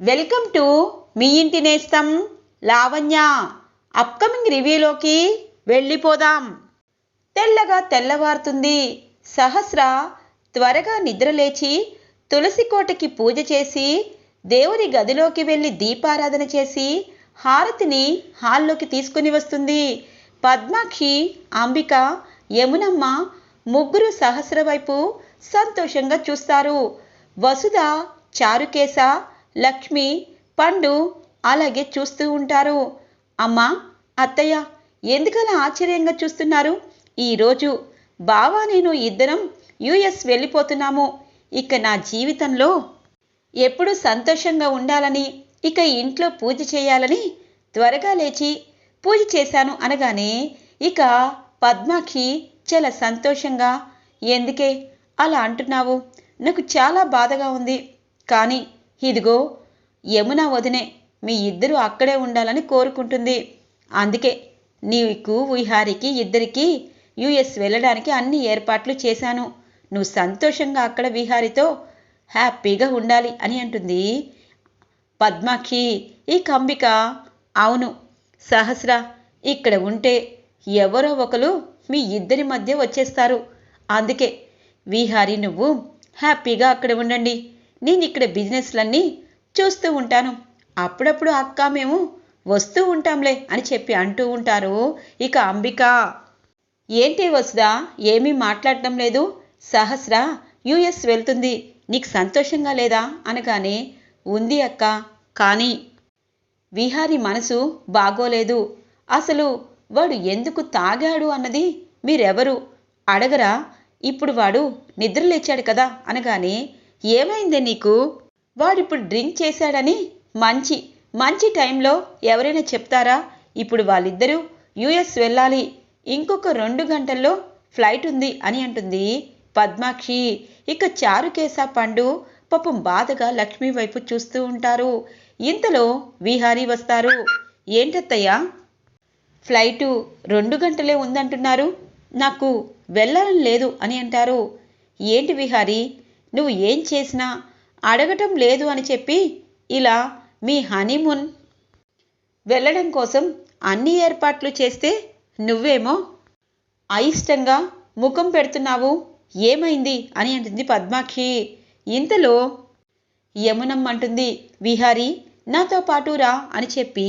Welcome to me ఇంటి నేస్తం Lavanya. Upcoming రివ్యూలోకి వెళ్ళిపోదాం. తెల్లగా తెల్లవారుతుంది. సహస్ర త్వరగా నిద్రలేచి తులసి కోటకి పూజ చేసి దేవుని గదిలోకి వెళ్ళి దీపారాధన చేసి హారతిని హాల్లోకి తీసుకుని వస్తుంది. పద్మాక్షి అంబిక యమునమ్మ ముగ్గురు సహస్ర వైపు సంతోషంగా చూస్తారు. వసుధ చారుకేశ లక్ష్మి పండు అలాగే చూస్తూ ఉంటారు. అమ్మా అత్తయ్య ఎందుకలా ఆశ్చర్యంగా చూస్తున్నారు? ఈరోజు బావా నేను ఇద్దరం యుఎస్ వెళ్ళిపోతున్నాము. ఇక నా జీవితంలో ఎప్పుడు సంతోషంగా ఉండాలని ఇక ఇంట్లో పూజ చేయాలని త్వరగా లేచి పూజ చేశాను అనగానే ఇక పద్మాకి చాలా సంతోషంగా ఎందుకే అలా అంటున్నావు? నాకు చాలా బాధగా ఉంది. కానీ ఇదిగో యమున వదినే మీ ఇద్దరు అక్కడే ఉండాలని కోరుకుంటుంది. అందుకే నీకు విహారికి ఇద్దరికి యుఎస్ వెళ్ళడానికి అన్ని ఏర్పాట్లు చేశాను. నువ్వు సంతోషంగా అక్కడ విహారితో హ్యాపీగా ఉండాలి అని అంటుంది. పద్మాక్షి ఈ కంబిక? అవును సహస్ర ఇక్కడ ఉంటే ఎవరో ఒకరు మీ ఇద్దరి మధ్య వచ్చేస్తారు. అందుకే విహారి నువ్వు హ్యాపీగా అక్కడ ఉండండి. నేను ఇక్కడ బిజినెస్లన్నీ చూస్తూ ఉంటాను. అప్పుడప్పుడు అక్క మేము వస్తూ ఉంటాంలే అని చెప్పి అంటూ ఉంటారు. ఇక అంబిక ఏంటి వసుదా ఏమీ మాట్లాడటం లేదు. సహస్ర యుఎస్ వెళ్తుంది. నీకు సంతోషంగా లేదా? అనగానే ఉంది అక్క. కానీ విహారి మనసు బాగోలేదు. అసలు వాడు ఎందుకు తాగాడు అన్నది మీరెవరు అడగరా? ఇప్పుడు వాడు నిద్రలేచాడు కదా. అనగానే ఏమైందే నీకు? వాడిప్పుడు డ్రింక్ చేశాడని మంచి మంచి టైంలో ఎవరైనా చెప్తారా? ఇప్పుడు వాళ్ళిద్దరూ యుఎస్ వెళ్ళాలి. ఇంకొక రెండు గంటల్లో ఫ్లైట్ ఉంది అని అంటుంది పద్మాక్షి. ఇక చారుకేశ పండు పాపం బాధగా లక్ష్మి వైపు చూస్తూ ఉంటారు. ఇంతలో విహారీ వస్తారు. ఏంటత్తయ్యా? ఫ్లైటు రెండు గంటలే ఉందంటున్నారు. నాకు వెళ్ళాలని లేదు అని అంటారు. ఏంటి విహారీ? నువ్వు ఏం చేసినా అడగటం లేదు అని చెప్పి ఇలా మీ హనీమూన్ వెళ్ళడం కోసం అన్ని ఏర్పాట్లు చేస్తే నువ్వేమో అయిష్టంగా ముఖం పెడుతున్నావు. ఏమైంది? అని అంటుంది పద్మాక్షి. ఇంతలో యమునమ్మ అంటుంది విహారీ నాతో పాటు రా అని చెప్పి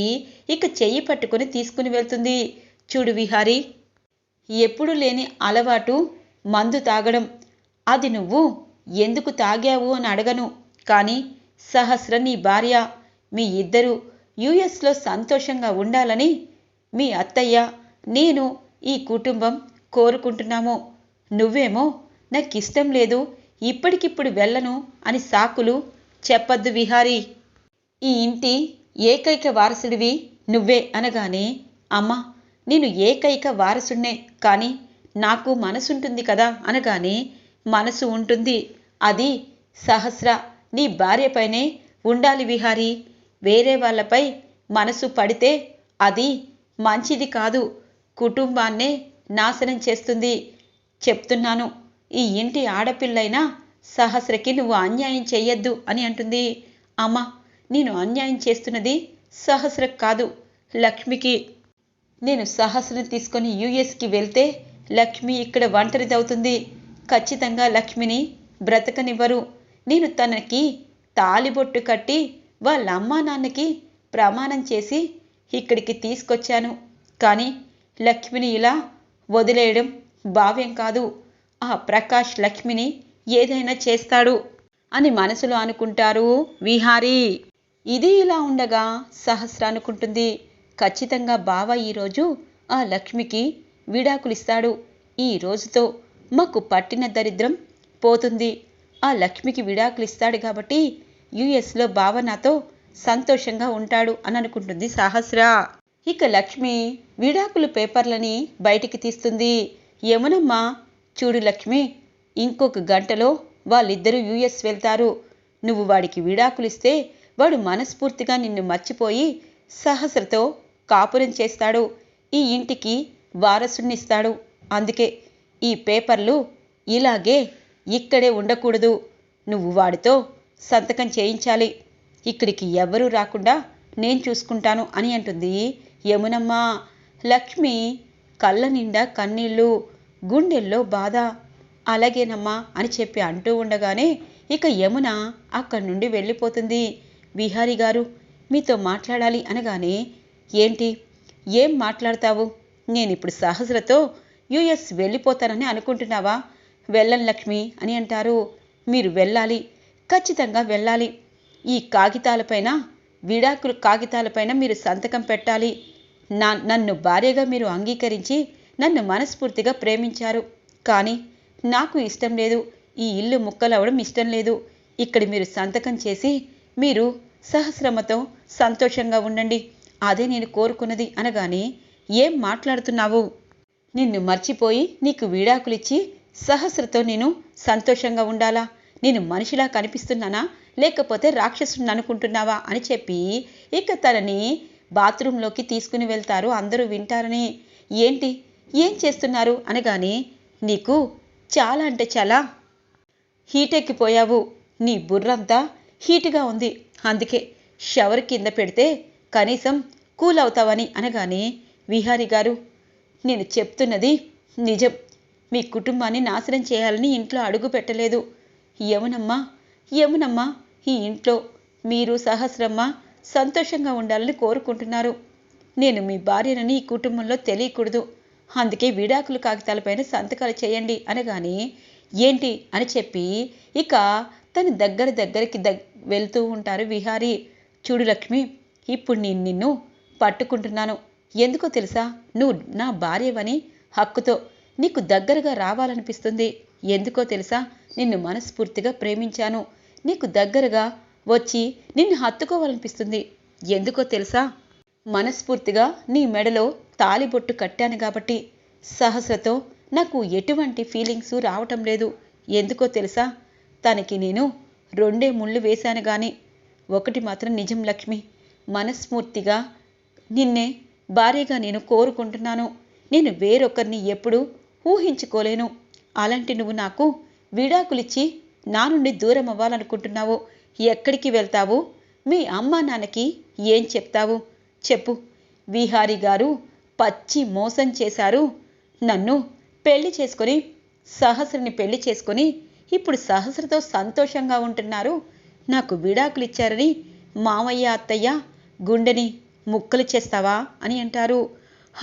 ఇక చెయ్యి పట్టుకొని తీసుకుని వెళ్తుంది. చూడు విహారీ ఎప్పుడు లేని అలవాటు మందు తాగడం. అది నువ్వు ఎందుకు తాగావు అని అడగను. కానీ సహస్ర నీ భార్య మీ ఇద్దరు యుఎస్లో సంతోషంగా ఉండాలని మీ అత్తయ్య నేను ఈ కుటుంబం కోరుకుంటున్నాము. నువ్వేమో నాకు ఇష్టం లేదు ఇప్పటికిప్పుడు వెళ్ళను అని సాకులు చెప్పద్దు విహారీ. ఈ ఇంటి ఏకైక వారసుడివి నువ్వే అనగానే అమ్మా నేను ఏకైక వారసుడినే కానీ నాకు మనసుంటుంది కదా అనగానే మనసు ఉంటుంది. అది సహస్ర. నీ భార్యపైనే ఉండాలి విహారీ. వేరే వాళ్ళపై మనసు పడితే అది మంచిది కాదు. కుటుంబాన్నే నాశనం చేస్తుంది. చెప్తున్నాను ఈ ఇంటి ఆడపిల్లైనా సహస్రకి నువ్వు అన్యాయం చెయ్యొద్దు అని అంటుంది. అమ్మ నేను అన్యాయం చేస్తున్నది సహస్రకు కాదు లక్ష్మికి. నేను సహస్రం తీసుకొని యుఎస్కి వెళ్తే లక్ష్మి ఇక్కడ ఒంటరిదవుతుంది. ఖచ్చితంగా లక్ష్మిని బ్రతకనివ్వరు. నేను తనకి తాలిబొట్టు కట్టి వాళ్ళ అమ్మా నాన్నకి ప్రమాణం చేసి ఇక్కడికి తీసుకొచ్చాను. కానీ లక్ష్మిని ఇలా వదిలేయడం భావ్యం కాదు. ఆ ప్రకాష్ లక్ష్మిని ఏదైనా చేస్తాడు అని మనసులో అనుకుంటారు విహారీ. ఇది ఇలా ఉండగా సహస్ర అనుకుంటుంది. ఖచ్చితంగా బావ ఈరోజు ఆ లక్ష్మికి విడాకులిస్తాడు. ఈ రోజుతో మాకు పట్టిన దరిద్రం పోతుంది. ఆ లక్ష్మికి విడాకులు ఇస్తాడు కాబట్టి యుఎస్లో బావ నాతో సంతోషంగా ఉంటాడు అని అనుకుంటుంది సహస్ర. ఇక లక్ష్మి విడాకులు పేపర్లని బయటికి తీస్తుంది. ఏమనమ్మా? చూడు లక్ష్మి ఇంకొక గంటలో వాళ్ళిద్దరూ యుఎస్ వెళ్తారు. నువ్వు వాడికి విడాకులు ఇస్తే వాడు మనస్ఫూర్తిగా నిన్ను మర్చిపోయి సహస్రతో కాపురం చేస్తాడు. ఈ ఇంటికి వారసునిస్తాడు అందుకే ఈ పేపర్లు ఇలాగే ఇక్కడే ఉండకూడదు. నువ్వు వాడితో సంతకం చేయించాలి. ఇక్కడికి ఎవరూ రాకుండా నేను చూసుకుంటాను అని అంటుంది. యమునమ్మ లక్ష్మి కళ్ళ నిండా కన్నీళ్ళు గుండెల్లో బాధ. అలాగేనమ్మా అని చెప్పి అంటూ ఉండగానే ఇక యమున అక్కడి నుండి వెళ్ళిపోతుంది. విహారి గారు మీతో మాట్లాడాలి అనగానే ఏంటి? ఏం మాట్లాడతావు? నేను ఇప్పుడు సహస్రతో యుఎస్ వెళ్ళిపోతానని అనుకుంటున్నావా? వెళ్ళం లక్ష్మి అని అంటారు. మీరు వెళ్ళాలి ఖచ్చితంగా వెళ్ళాలి. ఈ కాగితాలపైన విడాకుల కాగితాలపైన మీరు సంతకం పెట్టాలి. నా నన్ను భార్యగా మీరు అంగీకరించి నన్ను మనస్ఫూర్తిగా ప్రేమించారు. కానీ నాకు ఇష్టం లేదు. ఈ ఇల్లు ముక్కలవడం ఇష్టం లేదు. ఇక్కడ మీరు సంతకం చేసి మీరు సహస్రమతో సంతోషంగా ఉండండి. అదే నేను కోరుకున్నది అనగానే ఏం మాట్లాడుతున్నావు? నిన్ను మర్చిపోయి నీకు విడాకులిచ్చి సహస్రతో నేను సంతోషంగా ఉండాలా? నేను మనిషిలా కనిపిస్తున్నానా? లేకపోతే రాక్షసుని అనుకుంటున్నావా? అని చెప్పి ఇక తనని బాత్రూంలోకి తీసుకుని వెళ్తారు అందరూ వింటారని. ఏంటి? ఏం చేస్తున్నారు? అనగానే నీకు చాలా అంటే చాలా హీట్ ఎక్కిపోయావు నీ బుర్రంతా హీట్గా ఉంది. అందుకే షవర్ కింద పెడితే కనీసం కూల్ అవుతావని అనగానే విహారి గారు నేను చెప్తున్నది నిజం. మీ కుటుంబాన్ని నాశనం చేయాలని ఇంట్లో అడుగు పెట్టలేదు. యమునమ్మా యమునమ్మా ఈ ఇంట్లో మీరు సహస్రమ్మ సంతోషంగా ఉండాలని కోరుకుంటున్నారు. నేను మీ భార్యనని ఈ కుటుంబంలో తెలియకూడదు. అందుకే విడాకులు కాగితాలపైన సంతకాలు చేయండి అనగానే ఏంటి అని చెప్పి ఇక తన దగ్గర దగ్గరికి దగ్ వెళ్తూ ఉంటారు విహారీ. చూడు లక్ష్మి ఇప్పుడు నేను నిన్ను పట్టుకుంటున్నాను. ఎందుకో తెలుసా? నువ్వు నా భార్యవని హక్కుతో నీకు దగ్గరగా రావాలనిపిస్తుంది. ఎందుకో తెలుసా? నిన్ను మనస్ఫూర్తిగా ప్రేమించాను. నీకు దగ్గరగా వచ్చి నిన్ను హత్తుకోవాలనిపిస్తుంది. ఎందుకో తెలుసా? మనస్ఫూర్తిగా నీ మెడలో తాలిబొట్టు కట్టాను కాబట్టి సహస్రతో నాకు ఎటువంటి ఫీలింగ్స్ రావటం లేదు. ఎందుకో తెలుసా? తనకి నేను రెండే ముళ్ళు వేశాను కానీ ఒకటి మాత్రం నిజం లక్ష్మి. మనస్ఫూర్తిగా నిన్నే భారీగా నేను కోరుకుంటున్నాను. నేను వేరొకరిని ఎప్పుడూ ఊహించుకోలేను. అలాంటి నువ్వు నాకు విడాకులిచ్చి నా నుండి దూరం అవ్వాలనుకుంటున్నావు ఎక్కడికి వెళ్తావు? మీ అమ్మా నాన్నకి ఏం చెప్తావు? చెప్పు. విహారి గారు పచ్చి మోసం చేశారు. నన్ను పెళ్ళి చేసుకొని సహస్రని పెళ్ళి చేసుకొని ఇప్పుడు సహస్రతో సంతోషంగా ఉంటున్నారు. నాకు విడాకులిచ్చారని మామయ్య అత్తయ్య గుండెని ముక్కలు చేస్తావా అని అంటారు.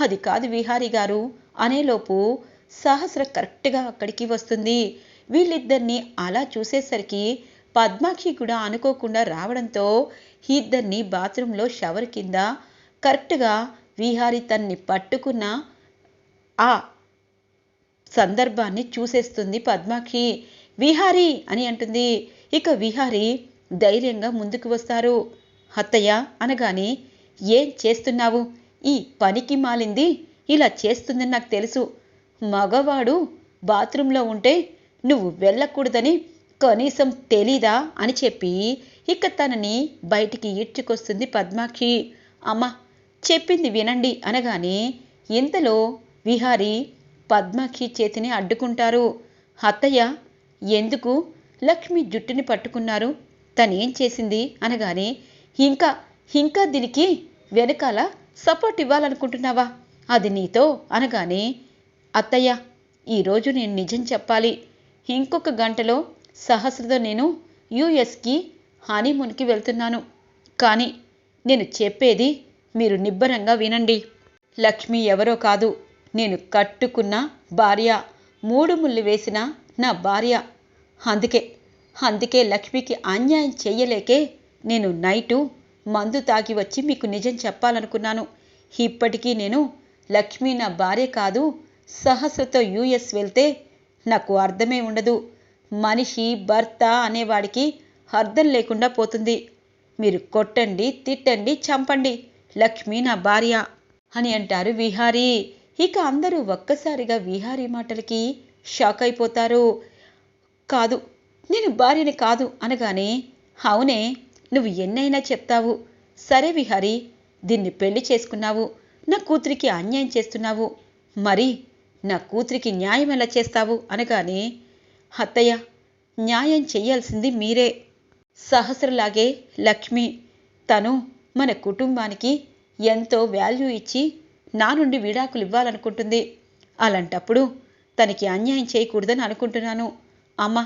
అది కాదు విహారీ గారు. అనేలోపు సహస్ర కరెక్ట్గా అక్కడికి వస్తుంది. వీళ్ళిద్దరినీ అలా చూసేసరికి పద్మాక్షి కూడా అనుకోకుండా రావడంతో ఇద్దరిని బాత్రూంలో షవర్ కింద కరెక్ట్గా విహారి తన్ని పట్టుకున్న ఆ సందర్భాన్ని చూసేస్తుంది పద్మాక్షి విహారి అని అంటుంది. ఇక విహారి ధైర్యంగా ముందుకు వస్తారు. అత్తయ్య అనగానే ఏం చేస్తున్నావు? ఈ పనికి మాలింది? ఇలా చేస్తుందని నాకు తెలుసు. మగవాడు బాత్రూంలో ఉంటే నువ్వు వెళ్ళకూడదని కనీసం తెలీదా అని చెప్పి ఇక తనని బయటికి ఈడ్చుకొస్తుంది పద్మాక్షి. అమ్మ చెప్పింది వినండి అనగానే ఇంతలో విహారి పద్మాక్షి చేతిని అడ్డుకుంటారు. అత్తయ్య ఎందుకు లక్ష్మి జుట్టుని పట్టుకున్నారు? తనేం చేసింది అనగానే ఇంకా ఇంకా దీనికి వెనకాల సపోర్ట్ ఇవ్వాలనుకుంటున్నావా? అది నీతో? అనగానే అత్తయ్య ఈరోజు నేను నిజం చెప్పాలి. ఇంకొక గంటలో సహస్రతో నేను యుఎస్కి హానీమూన్కి వెళ్తున్నాను. కానీ నేను చెప్పేది మీరు నిబ్బరంగా వినండి. లక్ష్మి ఎవరో కాదు. నేను కట్టుకున్న భార్య మూడు ముళ్ళు వేసిన నా భార్య. అందుకే అందుకే లక్ష్మికి అన్యాయం చెయ్యలేకే నేను నైటు మందు తాగి వచ్చి మీకు నిజం చెప్పాలనుకున్నాను. ఇప్పటికీ నేను లక్ష్మి నా భార్య కాదు సహస్రతో యూఎస్ వెళ్తే నాకు అర్థమే ఉండదు. మనిషి భర్త అనేవాడికి అర్థం లేకుండా పోతుంది. మీరు కొట్టండి తిట్టండి చంపండి. లక్ష్మి నా భార్య అని అంటారు విహారీ. ఇక అందరూ ఒక్కసారిగా విహారీ మాటలకి షాక్ అయిపోతారు. కాదు నేను భార్యని కాదు అనగానే అవునే నువ్వు ఎన్నైనా చెప్తావు. సరే విహారీ దీన్ని పెళ్ళి చేసుకున్నావు. నా కూతురికి అన్యాయం చేస్తున్నావు. మరి నా కూతురికి న్యాయం ఎలా చేస్తావు? అనగానే అత్తయ్య న్యాయం చెయ్యాల్సింది మీరే. సహస్రలాగే లక్ష్మి తను మన కుటుంబానికి ఎంతో వాల్యూ ఇచ్చి నా నుండి విడాకులు ఇవ్వాలనుకుంటుంది. అలాంటప్పుడు తనకి అన్యాయం చేయకూడదని అనుకుంటున్నాను. అమ్మ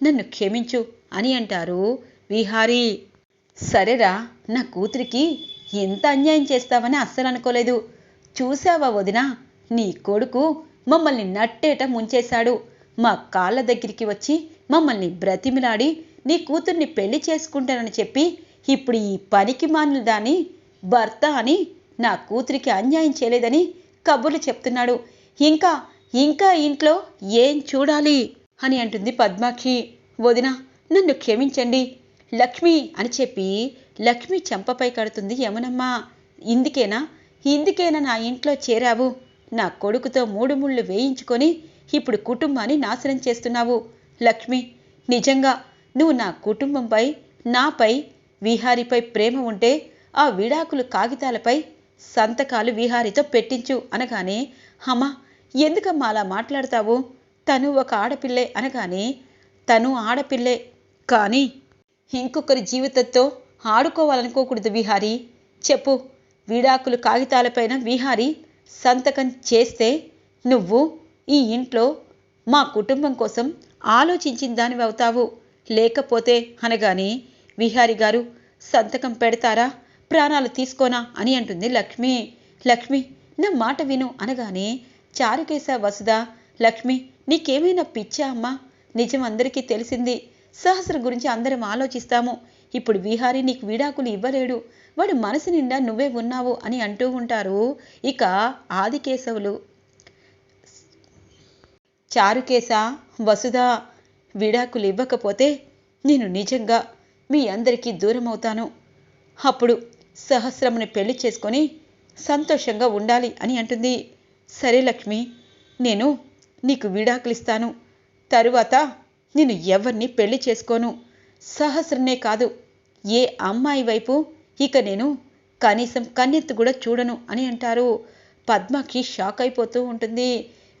నన్ను క్షమించు అని అంటారు విహారీ. సరేరా నా కూతురికి ఎంత అన్యాయం చేస్తావని అస్సలు అనుకోలేదు. చూసావా వదిన నీ కొడుకు మమ్మల్ని నట్టేట ముంచేశాడు. మా కాళ్ళ దగ్గరికి వచ్చి మమ్మల్ని బ్రతిమిలాడి నీ కూతుర్ని పెళ్ళి చేసుకుంటానని చెప్పి ఇప్పుడు ఈ పనికి మానులు దాని భర్త అని నా కూతురికి అన్యాయం చేయలేదని కబుర్లు చెప్తున్నాడు. ఇంకా ఇంకా ఇంట్లో ఏం చూడాలి అని అంటుంది పద్మాక్షి. వదిన నన్ను క్షమించండి. లక్ష్మి అని చెప్పి లక్ష్మి చెంపపై కడుతుంది యమునమ్మ. ఇందుకేనా? ఇందుకేనా నా ఇంట్లో చేరావు? నా కొడుకుతో మూడు ముళ్ళు వేయించుకొని ఇప్పుడు కుటుంబాన్ని నాశనం చేస్తున్నావు. లక్ష్మి నిజంగా నువ్వు నా కుటుంబంపై నాపై విహారిపై ప్రేమ ఉంటే ఆ విడాకులు కాగితాలపై సంతకాలు విహారితో పెట్టించు అనగానే అమ్మా ఎందుకమ్మా అలా మాట్లాడతావు? తను ఒక ఆడపిల్లే అనగానే తను ఆడపిల్లే. కానీ ఇంకొకరి జీవితంతో ఆడుకోవాలనుకోకూడదు విహారి. చెప్పు విడాకులు కాగితాలపైన విహారి సంతకం చేస్తే నువ్వు ఈ ఇంట్లో మా కుటుంబం కోసం ఆలోచించిన దానివి అవుతావు. లేకపోతే అనగానే విహారి గారు సంతకం పెడతారా? ప్రాణాలు తీసుకోనా? అని అంటుంది లక్ష్మి. లక్ష్మి నా మాట విను అనగానే చారుకేశ వసుధ లక్ష్మి నీకేమైనా పిచ్చా అమ్మా? నిజం అందరికీ తెలిసింది. సహస్ర గురించి అందరం ఆలోచిస్తాము. ఇప్పుడు విహారి నీకు విడాకులు ఇవ్వలేడు. వాడు మనసు నిండా నువ్వే ఉన్నావు అని అంటూ ఉంటారు. ఇక ఆదికేశవులు. చారుకేశ వసుధ విడాకులు ఇవ్వకపోతే నేను నిజంగా మీ అందరికీ దూరం అవుతాను అప్పుడు సహస్రముని పెళ్ళి చేసుకొని సంతోషంగా ఉండాలి అని అంటుంది. సరే లక్ష్మి నేను నీకు విడాకులు ఇస్తాను తరువాత నేను ఎవరిని పెళ్ళి చేసుకోను. సహస్రనే కాదు ఏ అమ్మాయి వైపు? ఇక నేను కనీసం కన్నెత్తు కూడా చూడను అని అంటారు. పద్మకి షాక్ అయిపోతూ ఉంటుంది.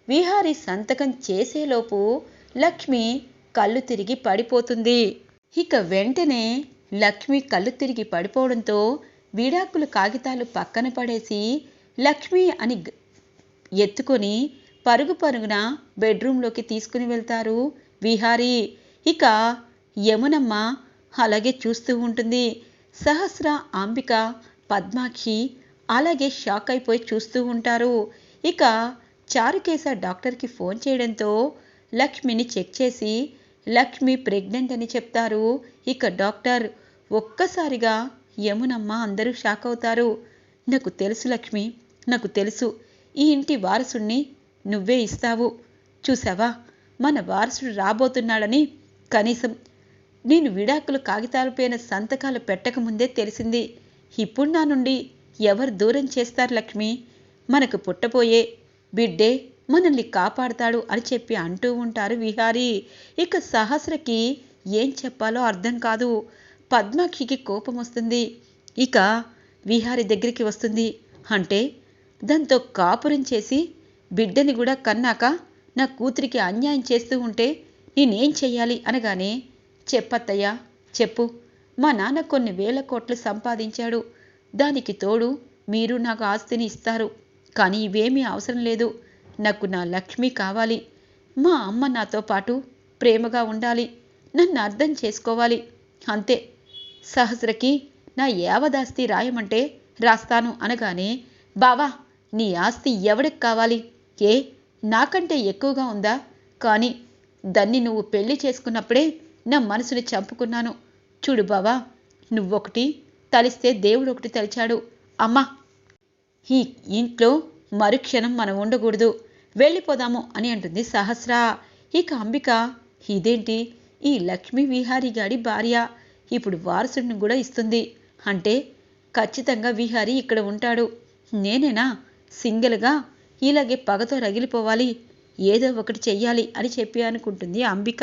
విహారి సంతకం చేసేలోపు లక్ష్మి కళ్ళు తిరిగి పడిపోతుంది. ఇక వెంటనే లక్ష్మి కళ్ళు తిరిగి పడిపోవడంతో విడాకుల కాగితాలు పక్కన పడేసి లక్ష్మి అని ఎత్తుకొని పరుగు పరుగున బెడ్రూమ్లోకి తీసుకుని వెళ్తారు విహారీ. ఇక యమునమ్మ అలాగే చూస్తూ ఉంటుంది. సహస్ర అంబిక పద్మాక్షి అలాగే షాక్ అయిపోయి చూస్తూ ఉంటారు. ఇక చారుకేశ డాక్టర్కి ఫోన్ చేయడంతో లక్ష్మిని చెక్ చేసి లక్ష్మి ప్రెగ్నెంట్ అని చెప్తారు. ఇక డాక్టర్ ఒక్కసారిగా యమునమ్మ అందరూ షాక్ అవుతారు. నాకు తెలుసు లక్ష్మి నాకు తెలుసు. ఈ ఇంటి వారసుణ్ణి నువ్వే ఇస్తావు. చూసావా? మన వారసుడు రాబోతున్నాడని కనీసం నేను విడాకులు కాగితాలపైన సంతకాలు పెట్టకముందే తెలిసింది. ఇప్పుడు నా నుండి ఎవరు దూరం చేస్తారు లక్ష్మి? మనకు పుట్టబోయే బిడ్డే మనల్ని కాపాడతాడు అని చెప్పి అంటూ ఉంటారు విహారీ. ఇక సహస్రకి ఏం చెప్పాలో అర్థం కాదు. పద్మాక్షికి కోపం వస్తుంది. ఇక విహారి దగ్గరికి వస్తుంది. అంటే దాంతో కాపురం చేసి బిడ్డని కూడా కన్నాక నా కూతురికి అన్యాయం చేస్తూ ఉంటే నేనేం చెయ్యాలి అనగానే చెప్పత్తయ్యా చెప్పు. మా నాన్న కొన్ని వేల కోట్లు సంపాదించాడు. దానికి తోడు మీరు నాకు ఆస్తిని ఇస్తారు. కానీ ఇవేమీ అవసరం లేదు. నాకు నా లక్ష్మి కావాలి. మా అమ్మ నాతో పాటు ప్రేమగా ఉండాలి. నన్ను అర్థం చేసుకోవాలి. అంతే. సహస్రకి నా యావదాస్తి రాయమంటే రాస్తాను అనగానే బావా నీ ఆస్తి ఎవడికి కావాలి? ఏ? నాకంటే ఎక్కువగా ఉందా? కానీ దాన్ని నువ్వు పెళ్ళి చేసుకున్నప్పుడే నా మనసుని చంపుకున్నాను. చూడు బావా నువ్వొకటి తలిస్తే దేవుడు ఒకటి తలిచాడు. అమ్మా ఈ ఇంట్లో మరుక్షణం మనం ఉండకూడదు. వెళ్ళిపోదాము అని అంటుంది సహస్ర. ఇక అంబిక ఇదేంటి? ఈ లక్ష్మీ విహారీ గాడి భార్య ఇప్పుడు వారసుడిని కూడా ఇస్తుంది. అంటే ఖచ్చితంగా విహారీ ఇక్కడ ఉంటాడు. నేనేనా? సింగిల్గా ఇలాగే పగతో రగిలిపోవాలి. ఏదో ఒకటి చెయ్యాలి అని చెప్పి అనుకుంటుంది అంబిక.